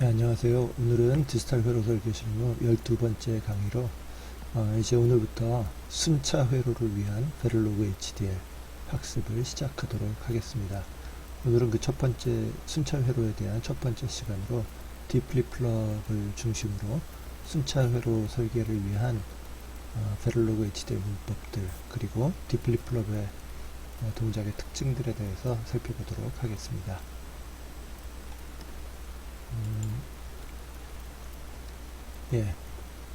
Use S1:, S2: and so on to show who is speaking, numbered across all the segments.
S1: 네, 안녕하세요. 오늘은 디지털 회로 설계 실무 12번째 강의로 어, 이제 오늘부터 순차 회로를 위한 베를로그 HDL 학습을 시작하도록 하겠습니다. 오늘은 그 첫 번째 순차 회로에 대한 첫 번째 시간으로 디플리플럽을 중심으로 순차 회로 설계를 위한 어, 베를로그 HDL 문법들 그리고 디플리플럽의 어, 동작의 특징들에 대해서 살펴보도록 하겠습니다. 음, 예,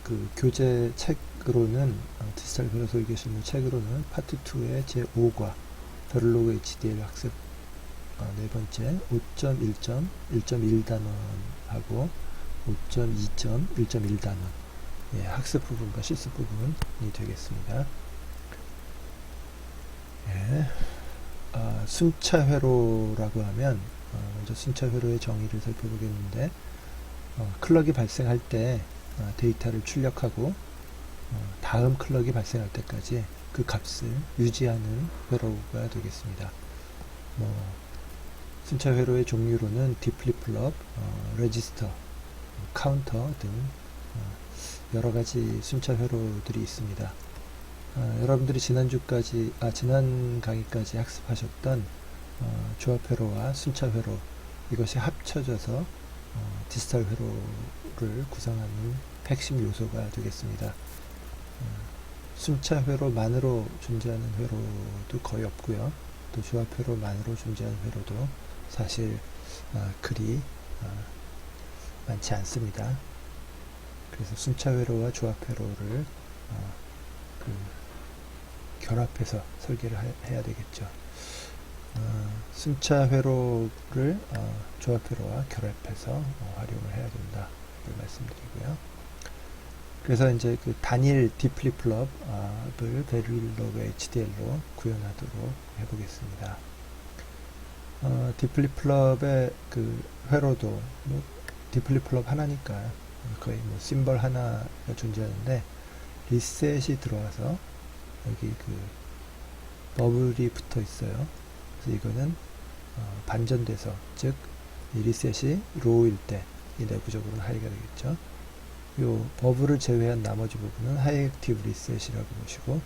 S1: 그 교재 책으로는 어, 디지털 변호 설계 실무 책으로는 파트 2의 제 5과 베를로그 HDL 학습 어, 네 번째 5.1점 1.1단원하고 5.2점 1.1단원. 예, 학습 부분과 실습 부분이 되겠습니다. 예, 아, 순차 회로라고 하면 어, 먼저 순차 회로의 정의를 살펴보겠는데 어, 클럭이 발생할 때 어, 데이터를 출력하고 어, 다음 클럭이 발생할 때까지 그 값을 유지하는 회로가 되겠습니다. 뭐 순차 회로의 종류로는 디플리플럽, 어, 레지스터, 카운터 등 어, 여러 가지 순차 회로들이 있습니다. 어, 여러분들이 지난주까지 아 지난 강의까지 학습하셨던 어, 조합 회로와 순차 회로 이것이 합쳐져서 어, 디지털 회로를 구성하는 핵심 요소가 되겠습니다. 어, 순차 회로만으로 존재하는 회로도 거의 없고요. 또 조합 회로만으로 존재하는 회로도 사실 어, 그리 어, 많지 않습니다. 그래서 순차 회로와 조합 회로를 어, 그 결합해서 설계를 하- 해야 되겠죠. 어, 순차 회로를 어, 조합 회로와 결합해서 어, 활용을 해야 된다. 를 말씀드리고요. 그래서 이제 그 단일 디플리플럽을 베릴로그 HDL로 구현하도록 해보겠습니다. 어, 디플리플럽의 그 회로도 뭐 디플리플럽 하나니까 거의 뭐 심벌 하나가 존재하는데 리셋이 들어와서 여기 그 버블이 붙어 있어요. 그래서 이거는 어, 반전돼서 즉이 리셋이 로우일 때 이 내부적으로는 하이가 되겠죠. 요 버블을 제외한 나머지 부분은 하이 액티브 리셋이라고 보시고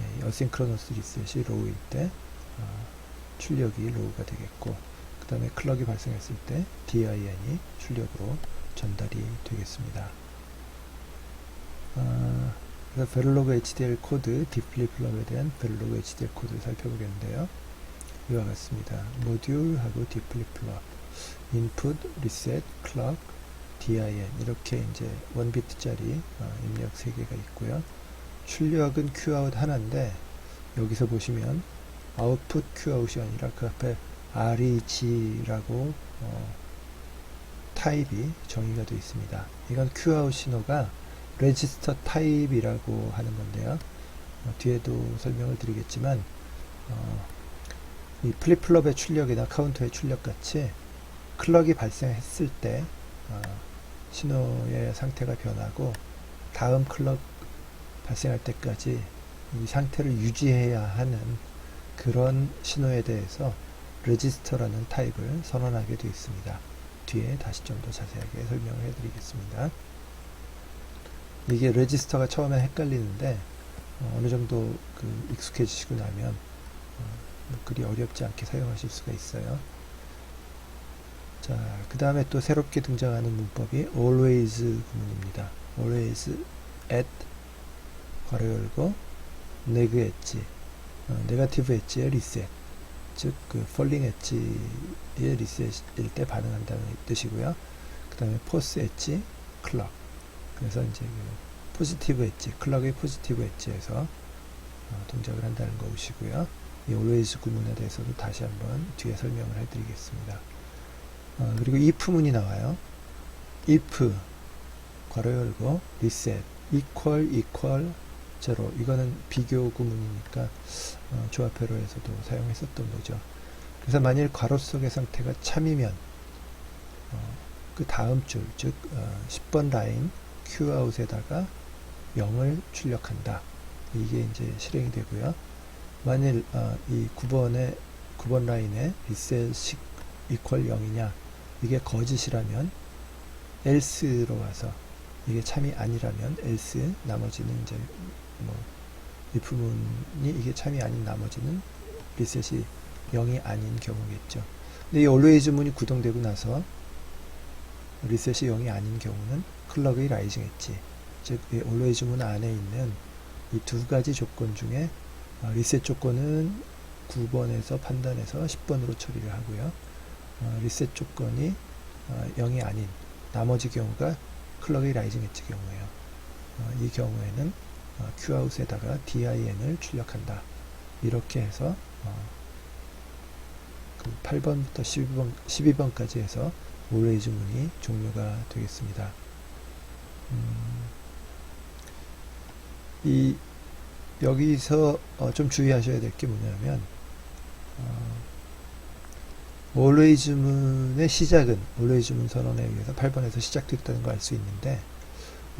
S1: 예, 어싱크로너스 리셋이 로우일 때 어, 출력이 로우가 되겠고 그 다음에 클럭이 발생했을 때 DIN이 출력으로 전달이 되겠습니다. 아, 그래서 베를로그 HDL 코드, 디플리플럽에 대한 베를로그 HDL 코드를 살펴보겠는데요. 이와 같습니다. 모듈하고 디플리플럽, 인풋, 리셋, 클럭, DIN 이렇게 이제 원비트짜리 어, 입력 3개가 있고요. 출력은 Qout 하나인데 여기서 보시면 아웃풋 Qout이 아니라 그 앞에 REG라고 어, 타입이 정의가 되어 있습니다. 이건 Qout 신호가 레지스터 타입이라고 하는 건데요. 어, 뒤에도 설명을 드리겠지만 어, 이 플립플럽의 출력이나 카운터의 출력 같이 클럭이 발생했을 때 어, 신호의 상태가 변하고 다음 클럭 발생할 때까지 이 상태를 유지해야 하는 그런 신호에 대해서 레지스터라는 타입을 선언하게 되어 있습니다. 뒤에 다시 좀 더 자세하게 설명을 해드리겠습니다. 이게 레지스터가 처음에 헷갈리는데 어, 느 정도 그 익숙해지시고 나면 어, 뭐 그리 어렵지 않게 사용하실 수가 있어요. 자, 그 다음에 또 새롭게 등장하는 문법이 always 구문입니다. always at 괄호 열고 네그 엣지 어, 네가티브 엣지의 리셋 즉그 펄링 엣지의 리셋일 때 반응한다는 뜻이고요. 그 다음에 포스 엣지 클럭 그래서 이제 그 포지티브 엣지 클럭의 포지티브 엣지에서 어, 동작을 한다는 것이고요. 이 always 구문에 대해서도 다시 한번 뒤에 설명을 해드리겠습니다. 어, 그리고 if문이 나와요. if 괄호 열고 reset equal equal 제로 이거는 비교 구문이니까 어, 조합회로에서도 사용했었던 거죠. 그래서 만일 괄호 속의 상태가 참이면 어, 그 다음 줄, 즉 어, 10번 라인 Qout에다가 0을 출력한다. 이게 이제 실행이 되고요. 만일 어, 이 9번의 9번 라인에 reset equal 0이냐 이게 거짓이라면 else로 와서 이게 참이 아니라면 else 나머지는 이제 뭐 if문이 이게 참이 아닌 나머지는 리셋이 0이 아닌 경우겠죠. 근데 이 always 문이 구동되고 나서 리셋이 0이 아닌 경우는 클럭의 라이징 엣지 즉 이 always 문 안에 있는 이 두 가지 조건 중에 어, 리셋 조건은 9번에서 판단해서 10번으로 처리를 하고요. 어, 리셋 조건이 어, 0이 아닌 나머지 경우가 클럭의 라이징 엣지 경우예요. 어, 이 경우에는 어, Qout에다가 DIN을 출력한다. 이렇게 해서 어, 그 8번부터 12번, 12번까지 해서 always 문이 종료가 되겠습니다. 음, 이 여기서 어, 좀 주의하셔야 될 게 뭐냐면 어, always 문의 시작은 always 문 선언에 의해서 8번에서 시작됐다는 걸 알 수 있는데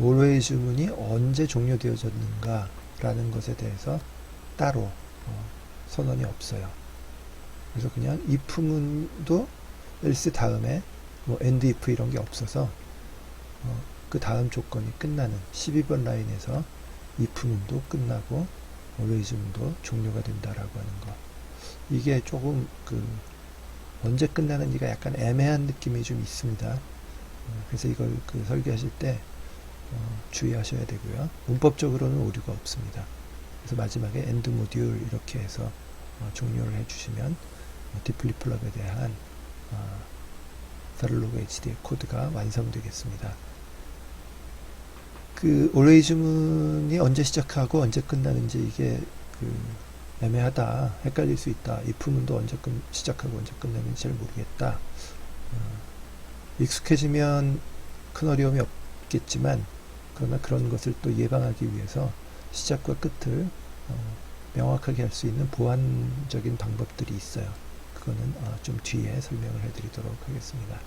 S1: always 문이 언제 종료되어졌는가 라는 것에 대해서 따로 어, 선언이 없어요. 그래서 그냥 if 문도 else 다음에 뭐 end if 이런 게 없어서 어, 그 다음 조건이 끝나는 12번 라인에서 if 문도 끝나고 always 문도 종료가 된다라고 하는 거. 이게 조금 그 언제 끝나는지가 약간 애매한 느낌이 좀 있습니다. 어, 그래서 이걸 그 설계하실 때 어, 주의하셔야 되고요. 문법적으로는 오류가 없습니다. 그래서 마지막에 end 모듈 이렇게 해서 어, 종료를 해주시면 어, 디플립 플럽에 대한 어, 사를로그 HDL 코드가 완성되겠습니다. 그 문이 언제 시작하고 언제 끝나는지 이게 그 애매하다 헷갈릴 수 있다. if 문도 언제 끝, 시작하고 언제 끝나는지 잘 모르겠다. 어, 익숙해지면 큰 어려움이 없겠지만 그러나 그런 것을 또 예방하기 위해서 시작과 끝을 어, 명확하게 할 수 있는 보완적인 방법들이 있어요. 그거는 어, 좀 뒤에 설명을 해드리도록 하겠습니다.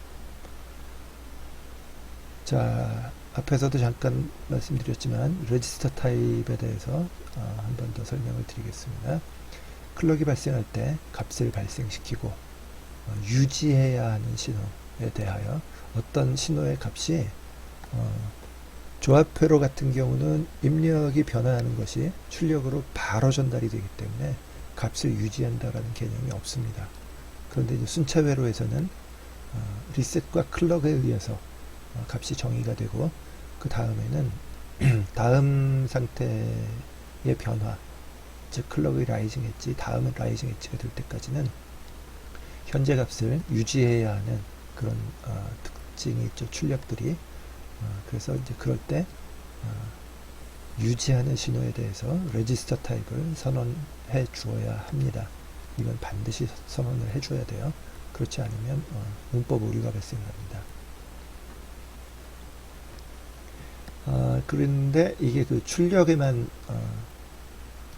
S1: 자 앞에서도 잠깐 말씀드렸지만 레지스터 타입에 대해서 어, 한번 더 설명을 드리겠습니다. 클럭이 발생할 때 값을 발생시키고 어, 유지해야 하는 신호에 대하여 어떤 신호의 값이 어, 조합회로 같은 경우는 입력이 변화하는 것이 출력으로 바로 전달이 되기 때문에 값을 유지한다라는 개념이 없습니다. 그런데 이제 순차회로에서는 어, 리셋과 클럭에 의해서 어, 값이 정의가 되고 그 다음에는 다음 상태의 변화 즉 클럭의 라이징 엣지 다음은 라이징 엣지가 될 때까지는 현재 값을 유지해야 하는 그런 어, 특징이 있죠. 출력들이. 어, 그래서 이제 그럴 때 어, 유지하는 신호에 대해서 레지스터 타입을 선언해 주어야 합니다. 이건 반드시 선언을 해 줘야 돼요. 그렇지 않으면 어, 문법 오류가 발생합니다 어, 그런데 이게 그 출력에만 어,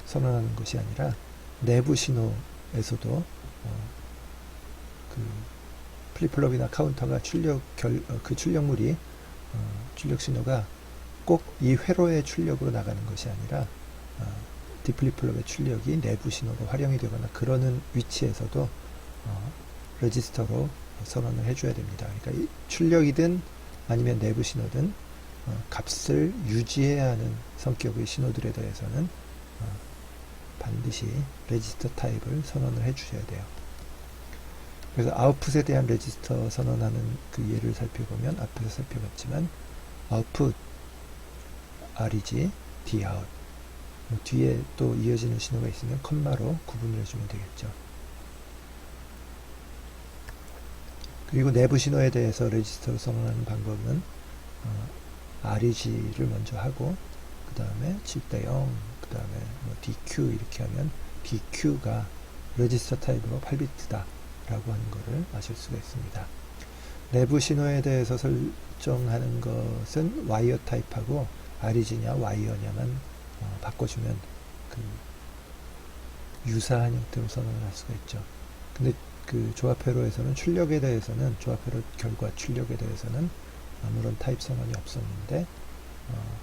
S1: 선언하는 것이 아니라 내부 신호에서도 어, 그 플립플롭이나 카운터가 출력 결, 어, 그 출력물이 어, 출력 신호가 꼭 이 회로의 출력으로 나가는 것이 아니라 어, 디플립플롭의 출력이 내부 신호로 활용이 되거나 그러는 위치에서도 어, 레지스터로 선언을 해줘야 됩니다. 그러니까 이 출력이든 아니면 내부 신호든 어, 값을 유지해야 하는 성격의 신호들에 대해서는 어, 반드시 레지스터 타입을 선언을 해 주셔야 돼요. 그래서 아웃풋에 대한 레지스터 선언하는 그 예를 살펴보면 앞에서 살펴봤지만 아웃풋 REG, Dout 뭐 뒤에 또 이어지는 신호가 있으면 컴마로 구분을 해주면 되겠죠. 그리고 내부 신호에 대해서 레지스터를 선언하는 방법은 어, REG를 먼저 하고 그 다음에 7대 0, 그 다음에 뭐 DQ 이렇게 하면 DQ가 레지스터 타입으로 8비트다 라고 하는 것을 아실 수가 있습니다. 내부 신호에 대해서 설정하는 것은 와이어 타입하고 REG냐 와이어냐만 어, 바꿔주면 그 유사한 형태로 선언을 할 수가 있죠. 근데 그 조합회로에서는 출력에 대해서는 조합회로 결과 출력에 대해서는 아무런 타입 선언이 없었는데 어,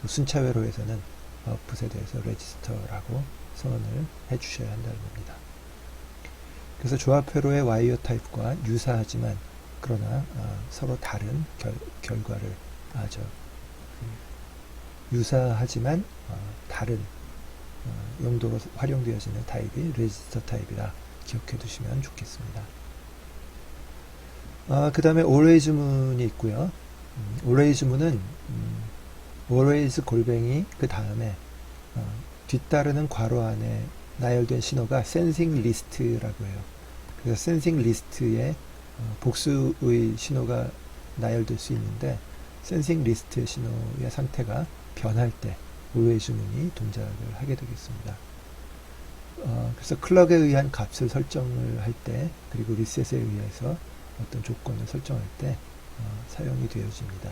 S1: 그 순차회로에서는 아웃풋에 대해서 레지스터라고 선언을 해 주셔야 한다는 겁니다. 그래서 조합회로의 와이어 타입과 유사하지만 그러나 어, 서로 다른 결, 결과를 아저 유사하지만 어, 다른 어, 용도로 활용되어지는 타입이 레지스터 타입이라 기억해 두시면 좋겠습니다. 아, 그 다음에 always 문이 있고요. 음, always 문은 음, always 골뱅이 그 다음에 어, 뒤따르는 괄호 안에 나열된 신호가 sensing list라고 해요. 그래서 sensing list에 어, 복수의 신호가 나열될 수 있는데 sensing list 신호의 상태가 변할 때 always 문이 동작을 하게 되겠습니다. 어, 그래서 클럭에 의한 값을 설정을 할 때 그리고 리셋에 의해서 어떤 조건을 설정할 때 어, 사용이 되어집니다.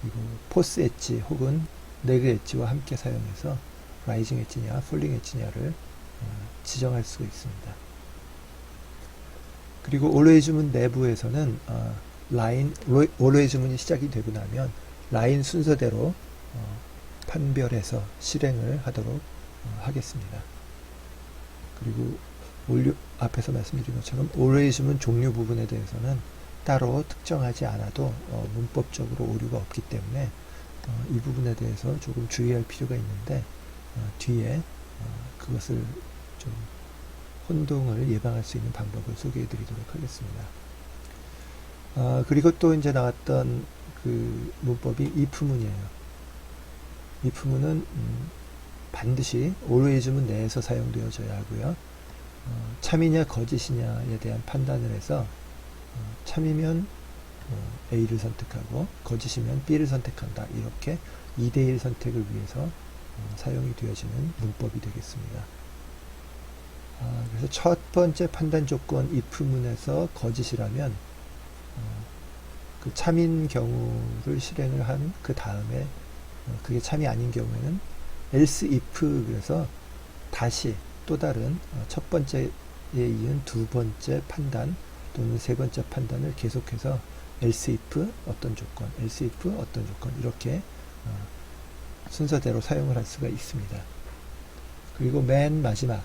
S1: 그리고 포스 엣지 혹은 네그 엣지와 함께 사용해서 라이징 엣지냐 폴링 엣지냐를 어, 지정할 수가 있습니다. 그리고 always문 내부에서는 어, 라인 always문이 시작이 되고 나면 라인 순서대로 어, 판별해서 실행을 하도록 어, 하겠습니다. 그리고 올류, 앞에서 말씀드린 것처럼 always문 종류 부분에 대해서는 따로 특정하지 않아도 어, 문법적으로 오류가 없기 때문에 어, 이 부분에 대해서 조금 주의할 필요가 있는데 어, 뒤에 어, 그것을 좀 혼동을 예방할 수 있는 방법을 소개해 드리도록 하겠습니다. 아, 그리고 또 이제 나왔던 그 문법이 if문이에요. if문은 음, 반드시 always문 내에서 사용되어져야 하고요. 어, 참이냐 거짓이냐에 대한 판단을 해서 어, 참이면 어, A를 선택하고 거짓이면 B를 선택한다. 이렇게 2대1 선택을 위해서 어, 사용이 되어지는 문법이 되겠습니다. 아, 그래서 첫 번째 판단 조건 if문에서 거짓이라면 어, 그 참인 경우를 실행을 한 그 다음에 어, 그게 참이 아닌 경우에는 else if 그래서 다시 또 다른 어, 첫 번째에 이은 두 번째 판단 또는 세 번째 판단을 계속해서 else if 어떤 조건, else if 어떤 조건 이렇게 어, 순서대로 사용을 할 수가 있습니다. 그리고 맨 마지막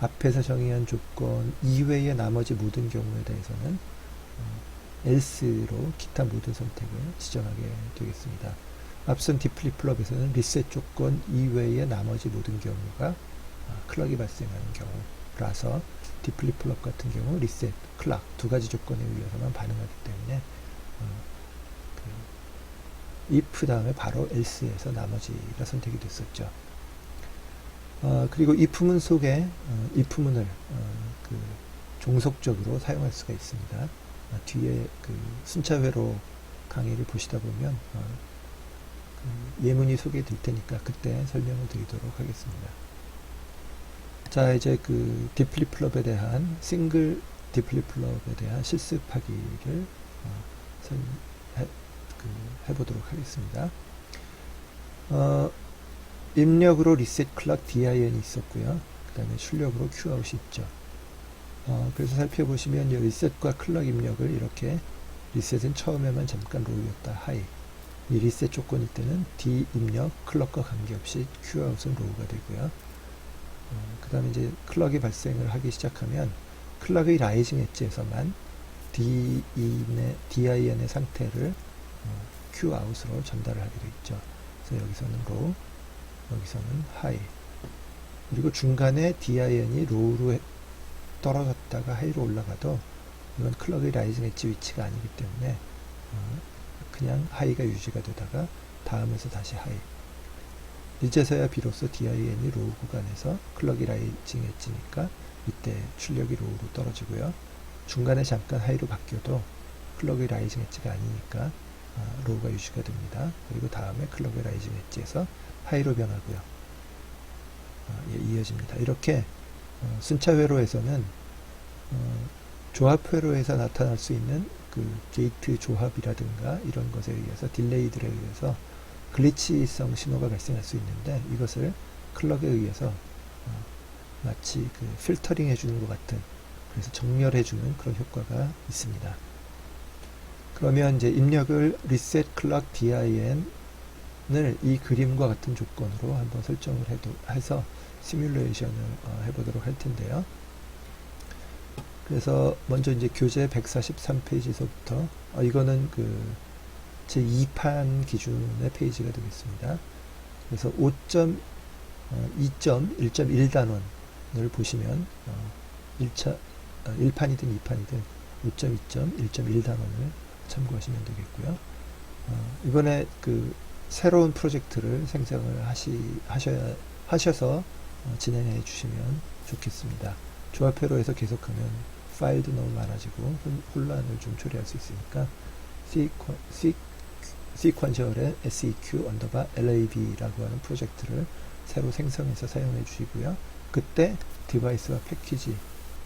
S1: 앞에서 정의한 조건 이외의 나머지 모든 경우에 대해서는 else로 기타 모든 선택을 지정하게 되겠습니다. 앞선 디플립 플럽에서는 리셋 조건 이외의 나머지 모든 경우가 클럭이 발생하는 경우라서 디플립플럽 같은 경우 리셋, 클락 두 가지 조건에 의해서만 반응하기 때문에 어, 그 if 다음에 바로 else에서 나머지가 선택이 됐었죠. 어, 그리고 if문 속에 어, if문을 어, 그 종속적으로 사용할 수가 있습니다. 어, 뒤에 그 순차회로 강의를 보시다 보면 어, 그 예문이 소개될 테니까 그때 설명을 드리도록 하겠습니다. 자 이제 그 디플리플럽에 대한 싱글 디플리플럽에 대한 실습하기를 어, 선, 해, 그, 해보도록 하겠습니다. 어, 입력으로 리셋 클락 DIN이 있었고요. 그 다음에 출력으로 Q아웃이 있죠. 어, 그래서 살펴보시면 이 리셋과 클락 입력을 이렇게 리셋은 처음에만 잠깐 로우였다 하이 이 리셋 조건일 때는 D 입력 클럭과 관계없이 Q아웃은 로우가 되고요. 어, 그 다음에 이제 클럭이 발생을 하기 시작하면 클럭의 라이징 엣지에서만 DIN의, DIN의 상태를 어, Q아웃으로 전달을 하게 되어 있죠. 그래서 여기서는 로우 여기서는 하이 그리고 중간에 DIN이 로우로 떨어졌다가 하이로 올라가도 이건 클럭의 라이징 엣지 위치가 아니기 때문에 어, 그냥 하이가 유지가 되다가 다음에서 다시 하이 이제서야 비로소 DIN이 로우 구간에서 클럭이 라이징 엣지니까 이때 출력이 로우로 떨어지고요 중간에 잠깐 하이로 바뀌어도 클럭의 라이징 엣지가 아니니까 어, 로우가 유지가 됩니다 그리고 다음에 클럭의 라이징 엣지에서 하이로 변하고요. 어, 예, 이어집니다. 이렇게 어, 순차 회로에서는 어, 조합 회로에서 나타날 수 있는 그 게이트 조합이라든가 이런 것에 의해서 딜레이들에 의해서 글리치성 신호가 발생할 수 있는데 이것을 클럭에 의해서 어, 마치 그 필터링 해주는 것 같은 그래서 정렬해 주는 그런 효과가 있습니다. 그러면 이제 입력을 reset clock din 이 그림과 같은 조건으로 한번 설정을 해도, 해서 시뮬레이션을 어, 해보도록 할 텐데요. 그래서 먼저 이제 교재 143페이지서부터 어, 이거는 그 제 2판 기준의 페이지가 되겠습니다. 그래서 5점 어, 2.1.1단원을 보시면 어, 1차 어, 1판이든 2판이든 5.2.1.1단원을 참고하시면 되겠고요. 어, 이번에 그 새로운 프로젝트를 생성을 하시 하셔야 하셔서 어, 진행해 주시면 좋겠습니다. 조합회로에서 계속하면 파일도 너무 많아지고 혼- 혼란을 좀 초래할 수 있으니까 시퀀, 시, 시퀀셜의 seq 언더바 lab라고 하는 프로젝트를 새로 생성해서 사용해 주시고요. 그때 디바이스와 패키지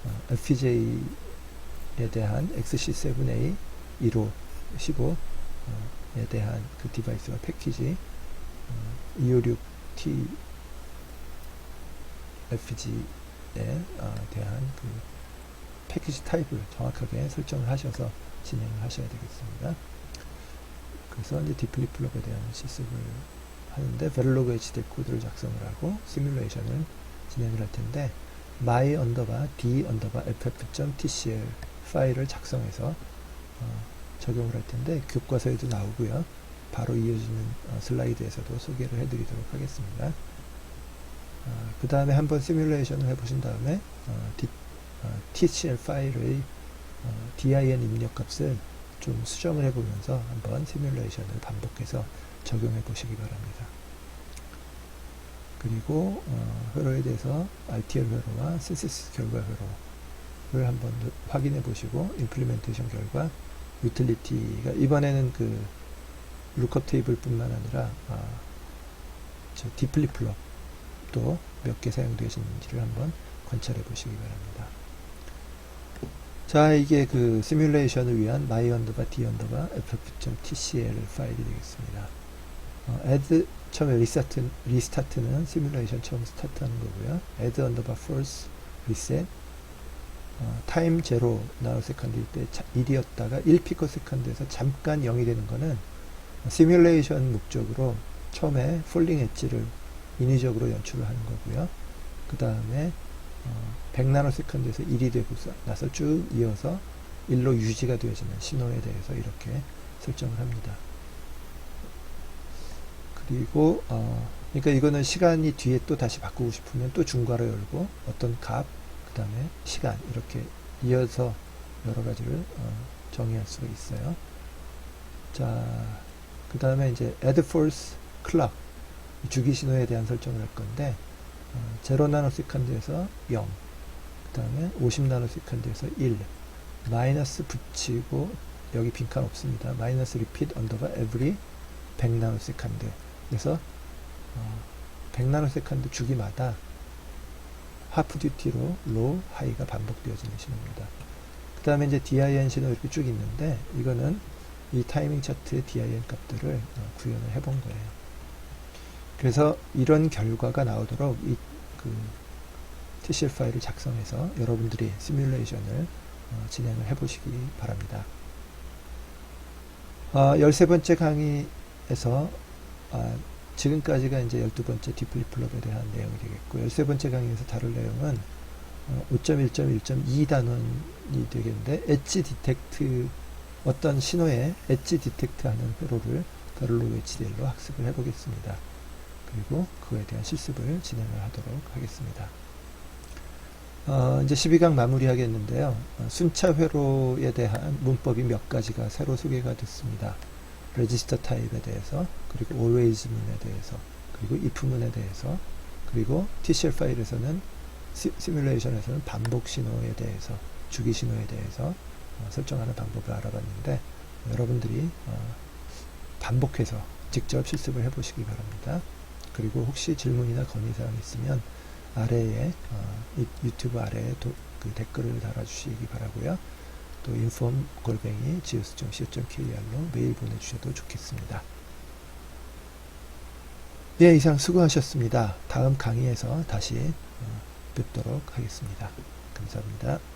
S1: 어, FPGA에 대한 XC7A 15, 15 에 대한 그 디바이스와 패키지 어, 256T FPGA에 어, 대한 그 패키지 타입을 정확하게 설정을 하셔서 진행을 하셔야 되겠습니다. 그래서 이제 디플리플롭에 대한 실습을 하는데 베를로그 HDL 코드를 작성을 하고 시뮬레이션을 진행을 할 텐데 my 언더바 d 언더바 ff.tcl 파일을 작성해서 어, 적용을 할 텐데 교과서에도 나오고요. 바로 이어지는 어, 슬라이드에서도 소개를 해드리도록 하겠습니다. 그 다음에 한번 시뮬레이션을 해보신 다음에 어, D, 어, TCL 파일의 어, DIN 입력 값을 좀 수정을 해보면서 한번 시뮬레이션을 반복해서 적용해 보시기 바랍니다. 그리고 어, 회로에 대해서 RTL 회로와 synthesis 결과 회로를 한번 확인해 보시고 임플리멘테이션 결과 유틸리티가 이번에는 그 룩업 테이블 뿐만 아니라 아, 저 디플리플롭도 몇 개 사용되시는지를 한번 관찰해 보시기 바랍니다. 자, 이게 그 시뮬레이션을 위한 my 언더바 d 언더바 ff.tcl 파일이 되겠습니다. 어, add 처음에 리스타트, 리스타트는 시뮬레이션 처음 스타트하는 거고요. add 언더바 false reset 어, 타임 제로 나노 세컨드일 때 1이었다가 1 피코 세컨드에서 잠깐 0이 되는 거는 시뮬레이션 목적으로 처음에 폴링 엣지를 인위적으로 연출을 하는 거고요. 그 다음에 어, 100나노 세컨드에서 1이 되고 나서 쭉 이어서 1로 유지가 되어지는 신호에 대해서 이렇게 설정을 합니다. 그리고 어, 그러니까 이거는 시간이 뒤에 또 다시 바꾸고 싶으면 또 중괄호 열고 어떤 값, 그 다음에 시간 이렇게 이어서 여러 가지를 어, 정의할 수가 있어요. 자, 그 다음에 이제 add false clock 주기 신호에 대한 설정을 할 건데 어, 0 나노세컨드에서 0, 그 다음에 50 나노세컨드에서 1, 마이너스 붙이고 여기 빈칸 없습니다. 마이너스 repeat 언더바 every 100 나노세컨드 그래서 어, 100 나노세컨드 주기마다 하프 듀티로 로, 하이가 반복되어지는 신호입니다. 그 다음에 이제 DIN 신호 이렇게 쭉 있는데 이거는 이 타이밍 차트의 DIN 값들을 어, 구현을 해본 거예요. 그래서 이런 결과가 나오도록 이 그 TCL 파일을 작성해서 여러분들이 시뮬레이션을 어, 진행을 해보시기 바랍니다. 아, 13번째 강의에서 아, 지금까지가 이제 12번째 디플리플롭에 대한 내용이 되겠고 13번째 강의에서 다룰 내용은 어, 5.1.1.2 단원이 되겠는데 엣지 디텍트 어떤 신호에 엣지 디텍트 하는 회로를 베를로그 HDL로 학습을 해보겠습니다. 그리고 그거에 대한 실습을 진행을 하도록 하겠습니다. 어, 이제 12강 마무리하겠는데요. 어, 순차 회로에 대한 문법이 몇 가지가 새로 소개가 됐습니다. 레지스터 타입에 대해서, 그리고 always문에 대해서, 그리고 if문에 대해서, 그리고 TCL 파일에서는 시, 시뮬레이션에서는 반복 신호에 대해서, 주기 신호에 대해서 어, 설정하는 방법을 알아봤는데 여러분들이 어, 반복해서 직접 실습을 해보시기 바랍니다. 그리고 혹시 질문이나 건의사항 있으면 아래에 어, 유튜브 아래에 도, 그 댓글을 달아주시기 바라고요. 또 inform 골뱅이 지우스.co.kr로 메일 보내주셔도 좋겠습니다. 예, 이상 수고하셨습니다. 다음 강의에서 다시 어, 뵙도록 하겠습니다. 감사합니다.